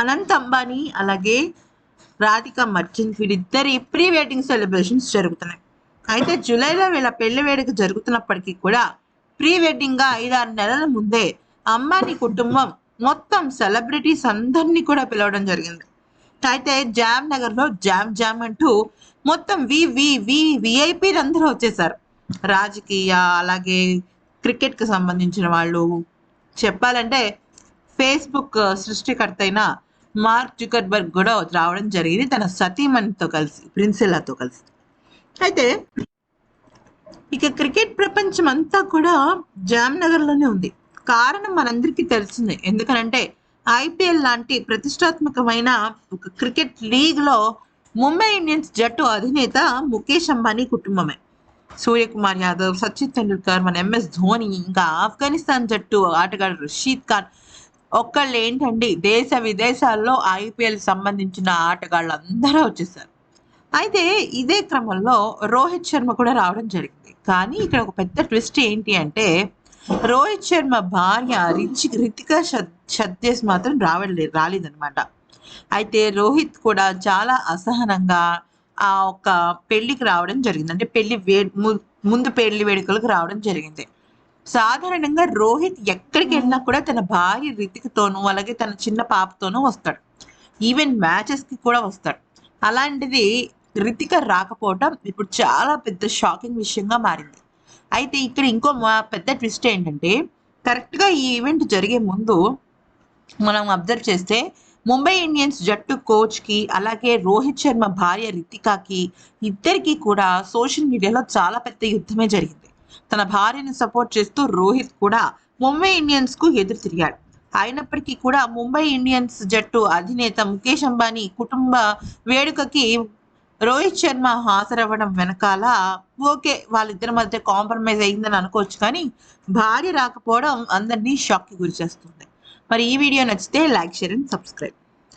అనంత్ అంబానీ అలాగే రాధిక మర్చెంట్ వీరిద్దరి pre wedding celebrations జరుగుతున్నాయి. అయితే జూలైలో వీళ్ళ పెళ్ళి వేడుక జరుగుతున్నప్పటికీ కూడా ప్రీ వెడ్డింగ్గా ఐదారు నెలల ముందే అంబానీ కుటుంబం మొత్తం సెలబ్రిటీస్ అందరినీ కూడా పిలవడం జరిగింది. అయితే జామ్ నగర్లో జామ్ జామ్ అంటూ మొత్తం వి వి వి విఐపీలు అందరూ వచ్చేసారు రాజకీయ అలాగే క్రికెట్కి సంబంధించిన వాళ్ళు చెప్పాలంటే ఫేస్బుక్ సృష్టికర్త అయిన మార్క్ జుకర్బర్గ్ కూడా రావడం జరిగింది. తన సతీమణితో కలిసి ప్రిన్సిల్లాతో కలిసి. అయితే ఇక క్రికెట్ ప్రపంచం అంతా కూడా జామ్నగర్లోనే ఉంది. కారణం మనందరికీ తెలిసిందే. ఎందుకనంటే ఐపీఎల్ లాంటి ప్రతిష్టాత్మకమైన ఒక క్రికెట్ లీగ్లో ముంబై ఇండియన్స్ జట్టు అధినేత ముఖేష్ అంబానీ కుటుంబమే. సూర్యకుమార్ యాదవ్ సచిన్ తెండూల్కర్ మన ఎంఎస్ ధోని ఇంకా ఆఫ్ఘనిస్తాన్ జట్టు ఆటగాడు రషీద్ ఖాన్ ఒక్కళ్ళు ఏంటండి దేశ విదేశాల్లో ఐపీఎల్ సంబంధించిన ఆటగాళ్ళు అందరూ వచ్చేసారు. అయితే ఇదే క్రమంలో రోహిత్ శర్మ కూడా రావడం జరిగింది. కానీ ఇక్కడ ఒక పెద్ద ట్విస్ట్ ఏంటి అంటే రోహిత్ శర్మ భార్య రిచి రితిక సత్యస్ మాత్రం రావట్లేదు రాలేదనమాట అయితే రోహిత్ కూడా చాలా అసహనంగా ఆ ఒక పెళ్ళికి రావడం జరిగింది. అంటే పెళ్ళి వే ము- ముందు పెళ్ళి వేడుకలకు రావడం జరిగింది. సాధారణంగా రోహిత్ ఎక్కడికి వెళ్ళినా కూడా తన భార్య రితికతోనూ అలాగే తన చిన్న పాపతోనూ వస్తాడు. ఈవెన్ మ్యాచెస్కి కూడా వస్తాడు. అలాంటిది రితిక రాకపోవటం ఇప్పుడు చాలా పెద్ద షాకింగ్ విషయంగా మారింది. అయితే ఇక్కడ ఇంకో పెద్ద ట్విస్ట్ ఏంటంటే కరెక్ట్గా ఈ ఈవెంట్ జరిగే ముందు మనం అబ్జర్వ్ చేస్తే ముంబై ఇండియన్స్ జట్టు కోచ్కి అలాగే రోహిత్ శర్మ భార్య రితికాకి ఇద్దరికి కూడా సోషల్ మీడియాలో చాలా పెద్ద యుద్ధమే జరిగింది. తన భార్యని సపోర్ట్ చేస్తూ రోహిత్ కూడా ముంబై ఇండియన్స్కు ఎదురు తిరిగాడు. అయినప్పటికీ కూడా ముంబై ఇండియన్స్ జట్టు అధినేత ముఖేష్ అంబానీ కుటుంబ వేడుకకి రోహిత్ శర్మ హాజరవ్వడం వెనకాల ఓకే వాళ్ళిద్దరి మధ్య కాంప్రమైజ్ అయిందని అనుకోవచ్చు కానీ భార్య రాకపోవడం అందరినీ షాక్కి గురి చేస్తుంది మరి ఈ వీడియో నచ్చితే లైక్ షేర్ అండ్ సబ్స్క్రైబ్.